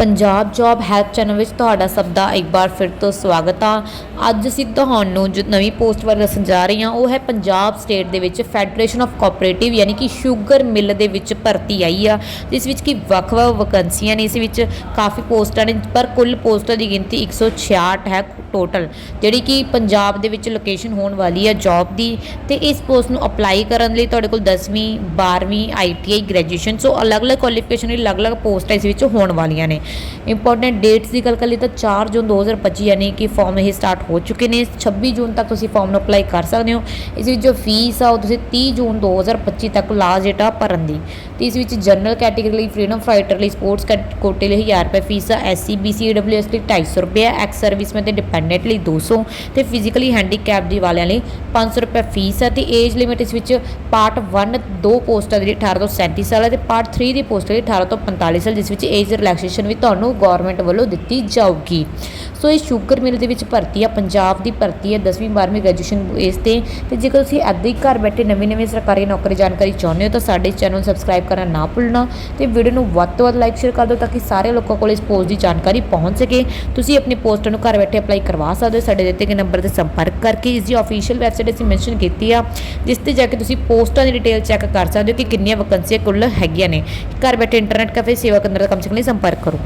Punjab job help channel ਵਿੱਚ ਤੁਹਾਡਾ ਸਭ ਦਾ ਇੱਕ ਵਾਰ ਫਿਰ ਤੋਂ ਸਵਾਗਤ ਆ। ਅੱਜ ਅਸੀਂ ਤੁਹਾਨੂੰ ਜੋ ਨਵੀਂ ਪੋਸਟ ਬਾਰੇ ਦੱਸਣ ਜਾ ਰਹੇ ਹਾਂ, ਉਹ ਹੈ ਪੰਜਾਬ ਸਟੇਟ ਦੇ ਵਿੱਚ ਫੈਡਰੇਸ਼ਨ ਆਫ ਕੋਆਪਰੇਟਿਵ ਯਾਨੀ ਕਿ ਸ਼ੂਗਰ ਮਿੱਲ ਦੇ ਵਿੱਚ ਭਰਤੀ ਆਈ ਆ, ਜਿਸ ਵਿੱਚ ਕਿ ਵੱਖ-ਵੱਖ ਵੈਕੰਸੀਆਂ ਨੇ, ਇਸ ਵਿੱਚ ਕਾਫੀ ਪੋਸਟਾਂ ਨੇ, ਪਰ ਕੁੱਲ ਪੋਸਟਾਂ ਦੀ ਗਿਣਤੀ 166 ਹੈ। ਟੋਟਲ ਜਿਹੜੀ ਕਿ ਪੰਜਾਬ ਦੇ ਵਿੱਚ ਲੋਕੇਸ਼ਨ ਹੋਣ ਵਾਲੀ ਹੈ ਜੌਬ ਦੀ, ਤੇ ਇਸ ਪੋਸਟ ਨੂੰ ਅਪਲਾਈ ਕਰਨ ਲਈ ਤੁਹਾਡੇ ਕੋਲ 10ਵੀਂ 12ਵੀਂ ਆਈਟੀਆਈ ਗ੍ਰੈਜੂਏਸ਼ਨ ਸੋ ਅਲੱਗ-ਅਲੱਗ ਕੁਆਲੀਫਿਕੇਸ਼ਨ ਲਈ ਅਲੱਗ-ਅਲੱਗ ਪੋਸਟਾਂ ਇਸ ਵਿੱਚ ਹੋਣ ਵਾਲੀਆਂ ਨੇ। ਇੰਪੋਰਟੈਂਟ ਡੇਟਸ ਦੀ ਗੱਲ ਕਰ ਕਰੀਏ ਤਾਂ 4 ਜੂਨ 2025 ਯਾਨੀ ਕਿ ਫਾਰਮ ਇਹ ਸਟਾਰਟ ਹੋ ਚੁੱਕੇ ਨੇ। 26 ਜੂਨ ਤੱਕ ਤੁਸੀਂ ਫਾਰਮ ਨੂੰ ਅਪਲਾਈ ਕਰ ਸਕਦੇ ਹੋ। ਇਸ ਵਿੱਚ ਜੋ ਫੀਸ ਆ, ਉਹ ਤੁਸੀਂ 30 ਜੂਨ 2025 ਤੱਕ ਲਾਸਟ ਡੇਟ ਆ ਭਰਨ ਦੀ। ਤੇ ਇਸ ਵਿੱਚ ਜਨਰਲ ਕੈਟਾਗਰੀ ਲਈ ਫਰੀडम ਫਾਈਟਰ ਲਈ ਸਪੋਰਟਸ ਕੋਟੇ ਲਈ 1000 ਰੁਪਏ ਫੀਸ ਆ ਐਸਸੀ ਬੀਸੀ ਈਡਬਲਯੂਐਸ ਲਈ 250 ਰੁਪਏ ਐਕਸ ਸਰਵਿਸਮੈਨ ਤੇ ਡਿਪੈਂਡ ਡਿਪੈਂਡੈਂਟ ਲਈ 200 ਤੇ ਫਿਜ਼ੀਕਲੀ ਹੈਂਡੀਕੈਪ ਦੀ ਵਾਲਿਆਂ ਲਈ 500 ਰੁਪਏ ਫੀਸ ਹੈ ਤੇ ਏਜ ਲਿਮਿਟ ਇਸ ਵਿੱਚ ਪਾਰਟ 1 ਦੋ ਪੋਸਟਾਂ ਦੀ 18 ਤੋਂ 37 ਸਾਲ ਹੈ ਤੇ ਪਾਰਟ 3 ਦੀ ਪੋਸਟ ਦੀ 18 ਤੋਂ 45 ਸਾਲ, ਜਿਸ ਵਿੱਚ ਏਜ ਰਿਲੈਕਸੇਸ਼ਨ ਵੀ ਤੁਹਾਨੂੰ ਗਵਰਨਮੈਂਟ ਵੱਲੋਂ ਦਿੱਤੀ ਜਾਊਗੀ। ਸੋ ਇਹ ਸ਼ੂਗਰ ਮਿਲ ਦੇ ਵਿੱਚ ਭਰਤੀ ਆ, ਪੰਜਾਬ ਦੀ ਭਰਤੀ ਹੈ 10ਵੀਂ 12ਵੀਂ ਗ੍ਰੈਜੂਏਸ਼ਨ ਇਸ ਤੇ। ਤੇ ਜੇਕਰ ਤੁਸੀਂ ਇੱਦਾਂ ਹੀ ਘਰ ਬੈਠੇ ਨਵੀਂ ਨਵੀਂ ਸਰਕਾਰੀ ਨੌਕਰੀ ਜਾਣਕਾਰੀ ਚਾਹੁੰਦੇ ਹੋ, ਤਾਂ ਸਾਡੇ ਚੈਨਲ ਨੂੰ ਸਬਸਕ੍ਰਾਈਬ ਕਰਨਾ ਨਾ ਭੁੱਲਣਾ ਤੇ ਵੀਡੀਓ ਨੂੰ ਵੱਧ ਤੋਂ ਵੱਧ ਲਾਈਕ ਸ਼ੇਅਰ ਕਰ ਦਿਓ ਤਾਂ ਕਿ ਸਾਰੇ ਲੋਕਾਂ ਕੋਲ ਇਸ ਪੋਸਟ ਦੀ ਜਾਣਕਾਰੀ ਪਹੁੰਚ ਸਕੇ। ਤੁਸੀਂ ਆਪਣੀ ਪੋਸਟ ਨੂੰ ਘਰ ਬੈਠੇ ਅਪਲਾਈ ਕਰਵਾ ਸਕਦੇ ਹੋ, ਸਾਡੇ ਦਿੱਤੇ ਗਏ ਨੰਬਰ ਤੇ ਸੰਪਰਕ ਕਰਕੇ। ਇਸ ਦੀ ਅਫੀਸ਼ੀਅਲ ਵੈਬਸਾਈਟ ਅਸੀਂ ਮੈਂਸ਼ਨ ਕੀਤੀ ਆ, ਜਿਸ ਤੇ ਜਾ ਕੇ ਤੁਸੀਂ ਪੋਸਟਾਂ ਦੀ ਡਿਟੇਲ ਚੈੱਕ ਕਰ ਸਕਦੇ ਹੋ ਕਿ ਕਿੰਨੀਆਂ ਵੈਕੰਸੀਆਂ ਕੁੱਲ ਹੈਗੀਆਂ ਨੇ। ਘਰ ਬੈਠੇ ਇੰਟਰਨੈਟ ਕੈਫੇ ਸੇਵਾ ਕੇਂਦਰ ਦਾ ਕੰਮ ਸਿੱਖਣ ਲਈ ਸੰਪਰਕ ਕਰੋ।